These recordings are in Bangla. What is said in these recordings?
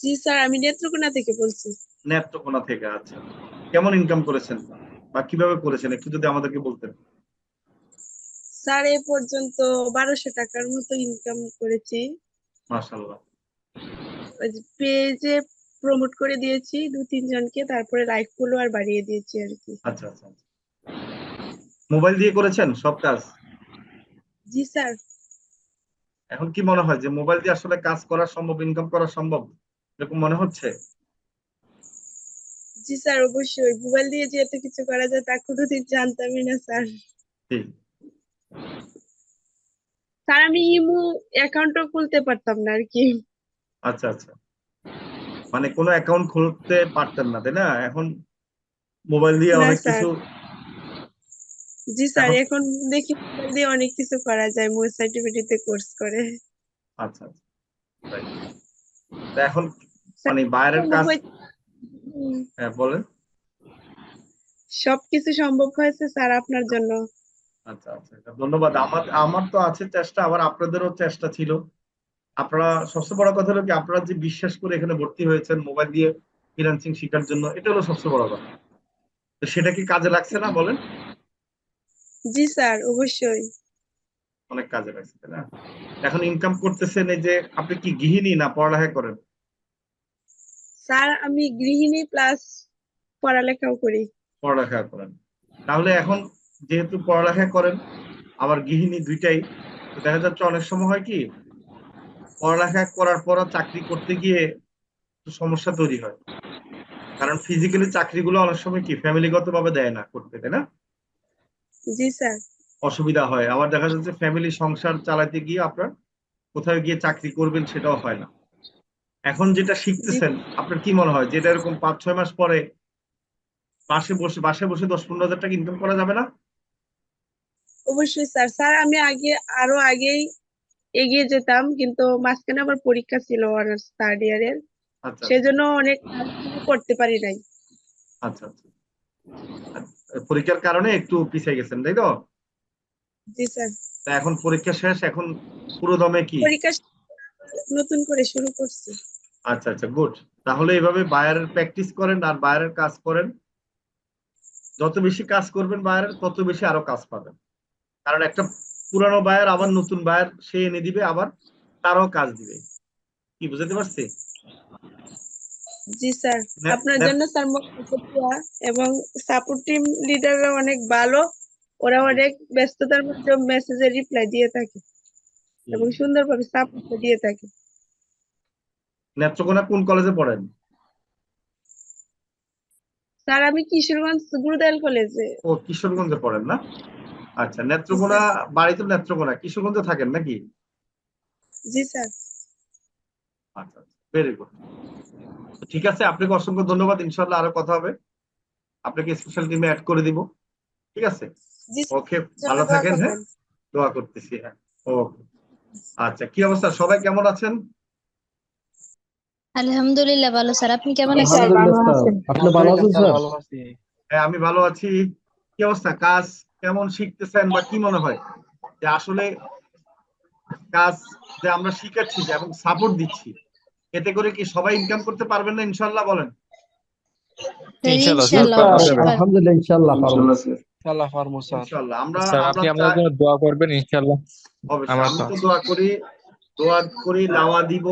জি স্যার আমি নেত্রকোনা থেকে বলছি। নেত্রকোনা থেকে আচ্ছা। কেমন ইনকাম করেছেন? বা কীভাবে করেছেন? একটু যদি আমাদেরকে বলতেন। স্যার এ পর্যন্ত বারোশো টাকার মতো ইনকাম করেছি। মাশাল্লাহ ওই পেজে প্রমোট করে দিয়েছি দু তিনজনকে তারপরে লাইক ফলোয়ার বাড়িয়ে দিয়েছি আর কি। আচ্ছা আচ্ছা আচ্ছা। মোবাইল দিয়ে করেছেন সব কাজ? জি স্যার। এখন কি মনে হয় যে মোবাইল দিয়ে আসলে কাজ করা সম্ভব ইনকাম করা সম্ভব? এরকম মনে হচ্ছে? জি স্যার অবশ্যই। মোবাইল দিয়ে যে এত কিছু করা যায় তা কোনোদিন জানতামই না স্যার। স্যার আমি ইমো অ্যাকাউন্টও খুলতে পারতাম না আর কি। আচ্ছা আচ্ছা। মানে কোনো অ্যাকাউন্ট খুলতে পারতেন না তাই না? এখন মোবাইল দিয়ে না, অনেক স্যার। কিছু জি স্যার এখন- এখন দেখি মোবাইল দিয়ে অনেক কিছু করা যায় মোর সার্টিফিকেটে কোর্স করে। আচ্ছা আচ্ছা। Right. তা এখন মানে বাইরের কাজ হ্যাঁ বলেন। সবকিছু সম্ভব হয়েছে স্যার আপনার জন্য। আচ্ছা আচ্ছা আচ্ছা। ধন্যবাদ। আমার আমার তো আছে চেষ্টা আবার আপনাদেরও চেষ্টা ছিল। আপনারা সবচেয়ে বড় কথা হলো কি আপনারা যে বিশ্বাস করে এখানে ভর্তি হয়েছেন মোবাইল দিয়ে ফ্রিল্যান্সিং শেখার জন্য এটা হলো সবচেয়ে বড় কথা। তো সেটা কি কাজে লাগছে না বলেন? জি স্যার অবশ্যই। অনেক কাজে লাগছে তাই না? এখন ইনকাম করতেছেন এই যে আপনি কি গৃহিণী না পড়ালেখা করেন? স্যার আমি গৃহিণী প্লাস পড়ালেখাও করি। পড়ালেখা করেন। তাহলে এখন যেহেতু পড়ালেখা করেন আবার গৃহিণী দুইটাই দেখা যাচ্ছে অনেক সময় হয় কি পড়ালেখা করার পর চাকরি করতে গিয়ে সমস্যা তৈরি হয়। কারণ ফিজিক্যালি চাকরিগুলো অনেক সময় কি ফ্যামিলিগত ভাবে দেয় না করতে তাই না? জি স্যার। অসুবিধা হয়। আবার দেখা যাচ্ছে ফ্যামিলি সংসার চালাতে গিয়ে আপনার কোথাও গিয়ে চাকরি করবেন সেটাও হয় না। এখন যেটা শিখতেছেন আপনার কি মনে হয়? যেটা এরকম পাঁচ ছয় মাস পরে বাসে বসে বাসে বসে দশ পনেরো হাজার টাকা ইনকাম করা যাবে না? অবশ্যই স্যার। স্যার আমি আগে আরও আগেই এগিয়ে যেতাম কিন্তু মাঝখানে আমার পরীক্ষা ছিল অনার্স থার্ড ইয়ারের সেজন্য অনেক করতে পারি নাই। আচ্ছা আচ্ছা। পরীক্ষার কারণে একটু পিছিয়ে গেছেন তাই তো? জি স্যার। তা এখন পরীক্ষা শেষ এখন পুরো দমে কি? পরীক্ষা নতুন করে শুরু করছি। আচ্ছা আচ্ছা গুড তাহলে এইভাবে বায়ারের প্র্যাকটিস করেন আর বায়ারের কাজ করেন। যত বেশি কাজ করবেন বায়ারের তত বেশি আরও কাজ পাবেন। কারণ একটা পুরানো বায়ার আবার নতুন বায়ার সে এনে দিবে আবার তারও কাজ দিবে। কি বুঝতে পারছি? জি স্যার আপনার জন্য স্যার এবং সাপোর্ট টিম লিডাররা অনেক ভালো। ওরা অনেক ব্যস্ততার মধ্যে মেসেজের রিপ্লাই দিয়ে থাকে। এবং সুন্দরভাবে সাপোর্ট দিয়ে থাকে। নেত্রকোনা কোন কলেজে পড়েন? স্যার আমি কিশোরগঞ্জ গুরুদয়াল কলেজে ও কিশোরগঞ্জে পড়েন না? আচ্ছা নেত্রকোনা বাড়িতে নেত্রকোনা কিশোরগঞ্জে থাকেন নাকি? জি স্যার। আচ্ছা ভেরি গুড ঠিক আছে আপনাকে অসংখ্য ধন্যবাদ ইনশাল্লাহ আরও কথা হবে। আপনাকে স্পেশাল টিমে অ্যাড করে দিব। ঠিক আছে? ওকে ভালো থাকেন হ্যাঁ? দোয়া করতেছি হ্যাঁ। ওকে আচ্ছা কি অবস্থা? সবাই কেমন আছেন? আলহামদুলিল্লাহ ভালো স্যার। আপনি কেমন আছেন? আপনি ভালো আছেন স্যার? হ্যাঁ আমি ভালো আছি। কি অবস্থা? কাজ কেমন শিখতেছেন বা কি মনে হয়? যে আসলে কাজ যে আমরা শিখাচ্ছি যে এবং সাপোর্ট দিচ্ছি এতে করে কি সবাই ইনকাম করতে পারবেন না ইনশাল্লাহ বলেন? ইনশাআল্লাহ, ইনশাআল্লাহ পারব, অবশ্যই। আলহামদুলিল্লাহ ইনশাআল্লাহ পারব। ইনশাআল্লাহ পারব স্যার। ইনশাল্লাহ আমরা স্যার আপনি আমাদের জন্য দোয়া করবেন ইনশাআল্লাহ অবশ্যই আমার তো দোয়া করি দোয়া করি দাওয়া দিব।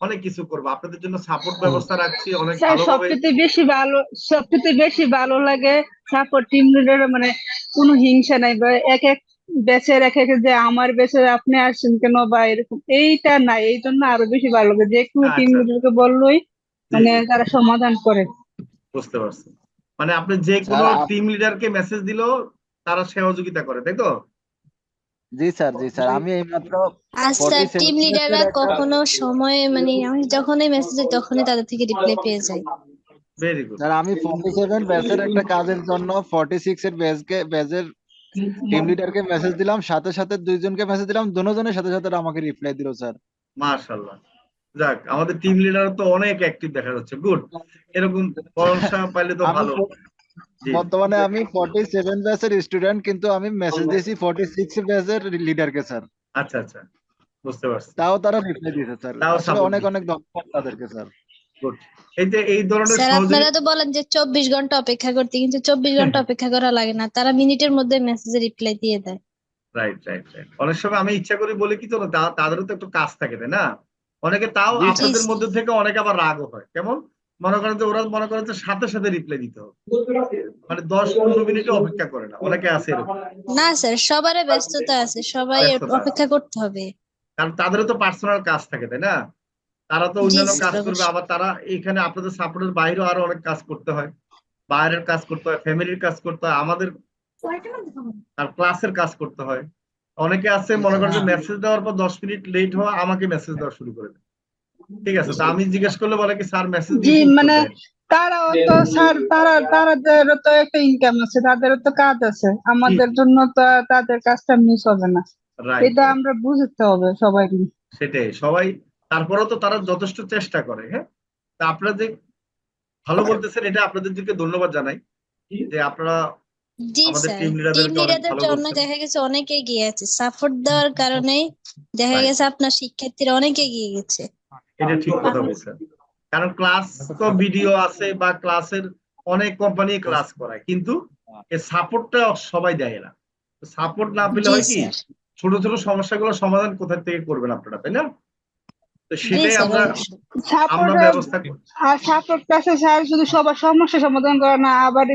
অনেক কিছু করব। আপনাদের জন্য সাপোর্ট ব্যবস্থা রাখছি অনেক ভালোভাবে। সবচেয়ে বেশি ভালো সবচেয়ে বেশি ভালো লাগে সাপোর্ট টিম লিডার মানে কোনো হিংসা নাই বা এক এক ব্যাচের এক এক যে আমার ব্যাচের আপনি আসছেন কেন বা এরকম এইটা নাই এই জন্য আরও বেশি ভালো লাগে। যে কোনো। টিম লিডারকে বললোই মানে তারা সমাধান করে। বুঝতে পারছি। মানে আপনি যে কোনো টিম লিডারকে মেসেজ দিলেও তারা সহযোগিতা করে তাই তো? জি স্যার জি স্যার আমি এইমাত্র 47 টিম লিডাররা কখনো সময় মানে আমি যখনই মেসেজ দিই তখনই তাদের থেকে রিপ্লাই পেয়ে যাই ভেরি গুড স্যার আমি 47 ব্যাচের একটা কাজের জন্য 46 এর ব্যাচকে ব্যাচের টিম লিডারকে মেসেজ দিলাম সাথে সাথে দুইজনকে মেসেজ দিলাম দুজনের সাথে সাথে আমাকে রিপ্লাই দিল স্যার। মাশাআল্লাহ। যাক আমাদের টিম লিডার তো অনেক অ্যাক্টিভ দেখা যাচ্ছে। গুড এরকম ভরসা পাইলে তো ভালো। বর্তমানে আমি 47 ব্যাচের স্টুডেন্ট কিন্তু আমি মেসেজ দিয়েছি 46 ব্যাচের লিডারকে স্যার আচ্ছা আচ্ছা। বুঝতে পারছি। তাও তারা রিপ্লাই দিয়েছে স্যার আসলে অনেক অনেক ধন্যবাদ তাদেরকে স্যার এই যে এই ধরনের স্যার আপনারা তো বলেন যে চব্বিশ ঘণ্টা অপেক্ষা করতে কিন্তু চব্বিশ ঘণ্টা অপেক্ষা করা লাগে না। তারা মিনিটের মধ্যে মেসেজে রিপ্লাই দিয়ে দেয়। রাইট রাইট রাইট অনেক সময় আমি ইচ্ছা করে বলি কি তো তাদেরও তো একটু কাজ থাকে তাই না? অনেকে তাও আপনাদের মধ্যে থেকে অনেকে আবার রাগও হয়। কেমন? মনে করেন যে ওরা মনে করেন যে সাথে সাথে রিপ্লাই দিতে হবে। মানে দশ পনেরো মিনিটও অপেক্ষা করে না অনেকে আছে না স্যার সবারই ব্যস্ততা আছে সবাই অপেক্ষা করতে হবে। কারণ তাদেরও তো পার্সোনাল কাজ থাকে তাই না? তারা তো অন্যান্য কাজ করবে আবার তারা এখানে আপনাদের সাপোর্টের বাইরেও আরও অনেক কাজ করতে হয়। বাইরের কাজ করতে হয় ফ্যামিলির কাজ করতে হয় আমাদের আর ক্লাসের কাজ করতে হয়। অনেকে আছে মনে করেন যে মেসেজ দেওয়ার পর দশ মিনিট লেট হওয়া আমাকে মেসেজ দেওয়া শুরু করে দেয়। ঠিক আছে তো আমি জিজ্ঞেস করলে বলে কি স্যার মেসেজ জি, মানে তারাও তো স্যার তারা তাদেরও তো একটা ইনকাম আছে তাদেরও তো কাজ আছে। আমাদের জন্য তো তাদের কাজটা মিস হবে না। এটা আমরা বুঝতে হবে সবাইকে সেটাই সবাই তারপরেও তো তারা যথেষ্ট চেষ্টা করে হ্যাঁ? তা আপনারা যে ভালো বলতেছেন এটা আপনাদেরকে ধন্যবাদ জানাই যে আপনারা জন্য দেখা গেছে অনেকে এগিয়ে আছে। সাপোর্ট দেওয়ার কারণে দেখা গেছে আপনার শিক্ষার্থীরা অনেক এগিয়ে গেছে। এটা ঠিক কথা বলছেন। কারণ ক্লাস তো ভিডিও আছে বা ক্লাসের অনেক কোম্পানি ক্লাস করায় কিন্তু এই সাপোর্টটা সবাই দেয় না। সাপোর্ট না পেলে হয় কি? ছোট ছোট সমস্যাগুলো সমাধান কোথা থেকে করবেন আপনারা তাই না? তো সেটাই আমরা আমরা সাপোর্ট ব্যবস্থা আর সাপোর্ট কাছে স্যার। শুধু সবার সমস্যা সমাধান করে না আবার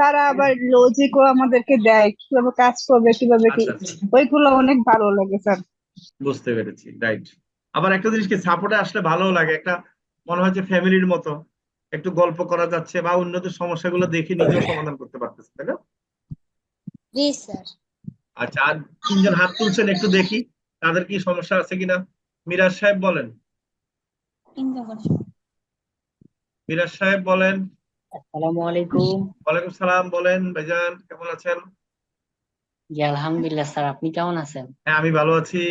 তারা আবার লজিকও আমাদেরকে দেয় কীভাবে কাজ করবে কীভাবে কি আচ্ছা আচ্ছা। ওইগুলো অনেক ভালো লাগে স্যার। বুঝতে পেরেছি রাইট আবার একটা জিনিস কি সাপোর্টে আসলে ভালো লাগে। একটা মনে হয় যে ফ্যামিলির মতো একটু গল্প করা যাচ্ছে বা অন্যদের সমস্যাগুলো দেখে নিজেও সমাধান করতে পারতেছে তাই না? জি স্যার। আচ্ছা আর তিনজন হাত তুলছেন একটু দেখি তাদের কি সমস্যা আছে কিনা? মিরাজ সাহেব বলেন। মিরাজ সাহেব বলেন। আসসালামু আলাইকুম। ওয়ালাইকুম সালাম বলেন। ভাইজান কেমন আছেন? জি আলহামদুলিল্লাহ স্যার আপনি কেমন আছেন? হ্যাঁ আমি ভালো আছি।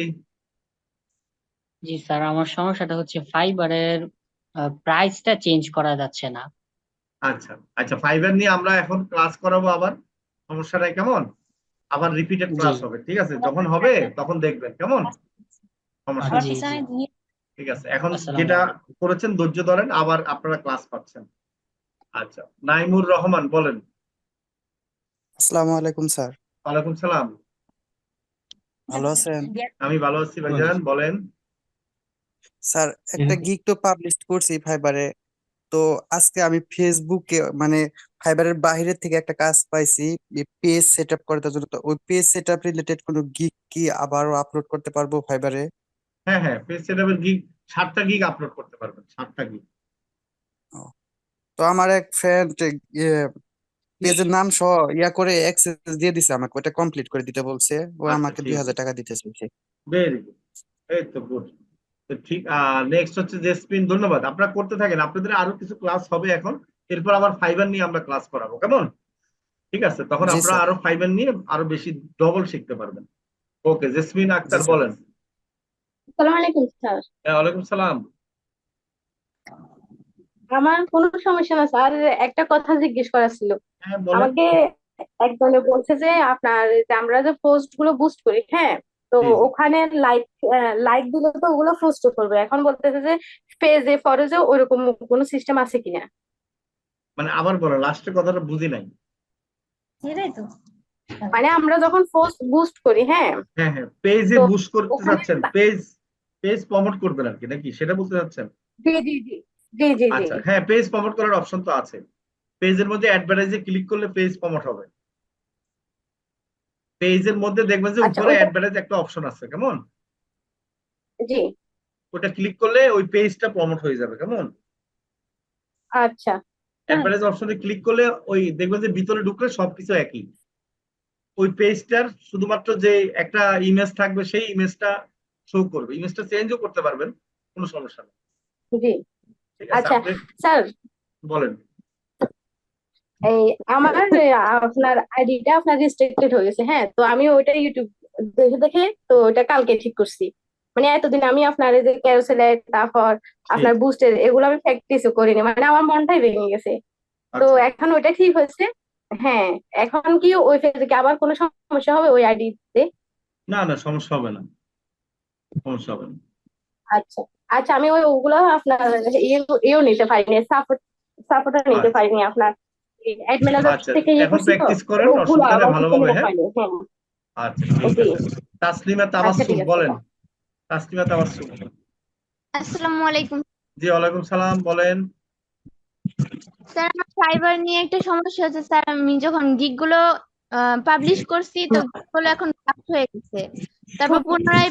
জি স্যার আমার সমস্যাটা হচ্ছে ফাইবারের প্রাইসটা চেঞ্জ করা যাচ্ছে না। আচ্ছা আচ্ছা ফাইবার নিয়ে আমরা এখন ক্লাস করাবো আবার। সমস্যা নাই কেমন? আবার রিপিটেড ক্লাস হবে ঠিক আছে? যখন হবে তখন দেখবেন কেমন? সমস্যা। জি জি ঠিক আছে এখন যেটা করেছেন ধৈর্য ধরেন আবার আপনারা ক্লাস পাচ্ছেন। আচ্ছা নাইমুর রহমান বলেন। আসসালামু আলাইকুম স্যার। ওয়ালাইকুম সালাম। ভালো আছেন? আমি ভালো আছি ভাইজান বলেন। স্যার একটা গিগ তো পাবলিশ করছি ফাইবারে। তো আজকে আমি ফেসবুকে মানে ফাইবারের বাইরে থেকে একটা কাজ পাইছি পেজ সেট আপ করার জন্য। তো ওই পেজ সেট আপ রিলেটেড কোনো গিগ কি আবারও আপলোড করতে পারব ফাইবারে? হ্যাঁ হ্যাঁ পেজ সেটআপের গিগ সাতটা গিগ আপলোড করতে পারবেন সাতটা গিগ তো আমার এক ফ্রেন্ড পেজের নাম সহ ইয়া করে অ্যাক্সেস দিয়ে দিছে আমাকে ওটা কমপ্লিট করে দিতে বলছে। ও আচ্ছা, আমাকে দুই হাজার টাকা দিতে চাইছে ভেরি গুড এই তো গুড তো ঠিক নেক্সট হচ্ছে জেসমিন ধন্যবাদ। আপনারা করতে থাকেন আপনাদের আরও কিছু ক্লাস হবে এখন। এরপর আবার ফাইবার নিয়ে আমরা ক্লাস করাবো কেমন? ঠিক আছে তখন আপনারা আরও ফাইবার নিয়ে আরও বেশি ডবল শিখতে পারবেন। ওকে জেসমিন আক্তার বলেন। আসসালামু আলাইকুম স্যার হ্যাঁ ওয়ালাইকুম সালাম। আমার কোনো সমস্যা না স্যার একটা কথা জিজ্ঞেস করার ছিল। হ্যাঁ আমাকে একজনে বলছে যে আপনার যে আমরা যে পোস্টগুলো বুস্ট করি হ্যাঁ তো। ওখানে লাইক লাইক দিলে তো ওগুলো পোস্ট করবে। এখন বলতেছে যে পেজে ফরেজে ওরকম কোনো সিস্টেম আছে কিনা? মানে আবার বলেন লাস্টের কথাটা বুঝি নাই। এটাই তো। মানে আমরা যখন পোস্ট বুস্ট করি হ্যাঁ? হ্যাঁ হ্যাঁ পেজে বুস্ট করতে চাচ্ছেন। পেজ পেজ প্রমোট করবেন আর কি নাকি? সেটা বলতে চাচ্ছেন? জি জি জি জি জি জি। আচ্ছা হ্যাঁ পেজ প্রমোট করার অপশন তো আছে। পেজের মধ্যে অ্যাডভার্টাইজে ক্লিক করলে পেজ প্রমোট হবে। পেজের মধ্যে দেখবেন যে আচ্ছা, উপরে অ্যাডভার্টাইজ একটা অপশন আছে কেমন? জি। ওটা ক্লিক করলে ওই পেজটা প্রমোট হয়ে যাবে কেমন? আচ্ছা। অ্যাডভার্টাইজ অপশনে ক্লিক করলে ওই দেখবেন যে ভিতরে ঢুকলে সবকিছু একই। ওই পেজটার শুধুমাত্র যে একটা ইমেজ থাকবে সেই ইমেজটা শো করবে। ইমেজটা চেঞ্জও করতে পারবেন কোনো সমস্যা নেই। জি। আচ্ছা। স্যার বলেন। এই আমার আপনার আইডিটা আপনার রেস্ট্রিক্টেড হয়ে গেছে হ্যাঁ? তো আমি ওইটা ইউটিউব দেখে দেখে তো ওটা কালকে ঠিক করছি। মানে এতদিন আমি আপনার এই যে ক্যারোসেলের তারপর আপনার বুস্টের এগুলো আমি প্র্যাকটিসও করিনি মানে আমার মনটাই ভেঙে গেছে। তো আচ্ছা। এখন ওইটা ঠিক হয়েছে হ্যাঁ? এখন কি ওই ফেসবুকে আবার কোনো সমস্যা হবে ওই আইডিতে না না সমস্যা হবে না। সমস্যা হবে না। আচ্ছা আচ্ছা আমি ওই ওগুলো আপনার ইয়ে- ইয়েও নিতে পারিনি সাপোর্ট সাপোর্টও নিতে আচ্ছা। পারিনি আপনার। আচ্ছা, থেকে এখন করছি করেন, অসুবিধা ভালোভাবে, হ্যাঁ? হ্যাঁ। আচ্ছা তাসলিমা আচ্ছা, তাবাসসুম বলেন। তাসলিমা তাবাসসুম আসসালামু আলাইকুম জি ওয়ালাইকুম সালাম বলেন। স্যার আমার ফাইবার নিয়ে একটা সমস্যা হচ্ছে। স্যার আমি যখন গিগগুলো পাবলিশ করছি তো গুলো এখন হয়ে গেছে। তারপর পুনরায়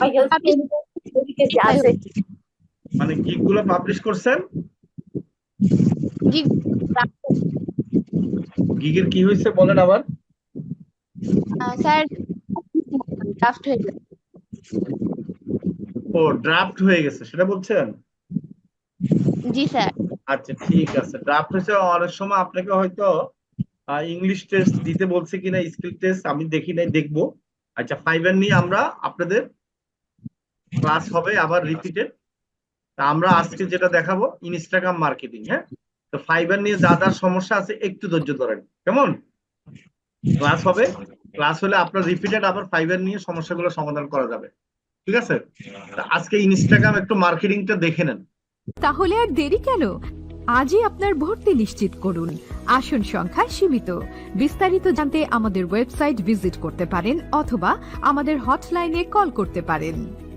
মানে গিগগুলো পাবলিশ করছেন? গিগ গিগের কি হয়েছে বলেন আবার? স্যার ড্রাফট হয়ে গেছে। ও ড্রাফট হয়ে গেছে সেটা বলছেন? জি স্যার। আচ্ছা ঠিক আছে। ড্রাফট হয়েছে অনেক সময় আপনাকে হয়তো ইংলিশ টেস্ট দিতে বলছে কিনা স্কিল টেস্ট আমি দেখি নাই দেখব। আচ্ছা ফাইবার নিয়ে আমরা আপনাদের ক্লাস হবে আবার রিপিটেড আমরা আজকে যেটা দেখাবো ইনস্টাগ্রাম মার্কেটিং হ্যাঁ? ফাইবার নিয়ে যা যা সমস্যা আছে, একটু ধৈর্য ধরেন। কেমন? ক্লাস হবে। ক্লাস হলে আপনার রিপিটেড আবার ফাইবার নিয়ে সমস্যাগুলো সমাধান করা যাবে। ঠিক আছে? আজকে ইনস্টাগ্রাম একটু মার্কেটিংটা দেখে নেন। তাহলে আর দেরি কেন? আজই আপনার ভর্তি নিশ্চিত করুন। আসন সংখ্যা সীমিত। বিস্তারিত জানতে আমাদের ওয়েবসাইট ভিজিট করতে পারেন অথবা আমাদের হটলাইনে কল করতে পারেন।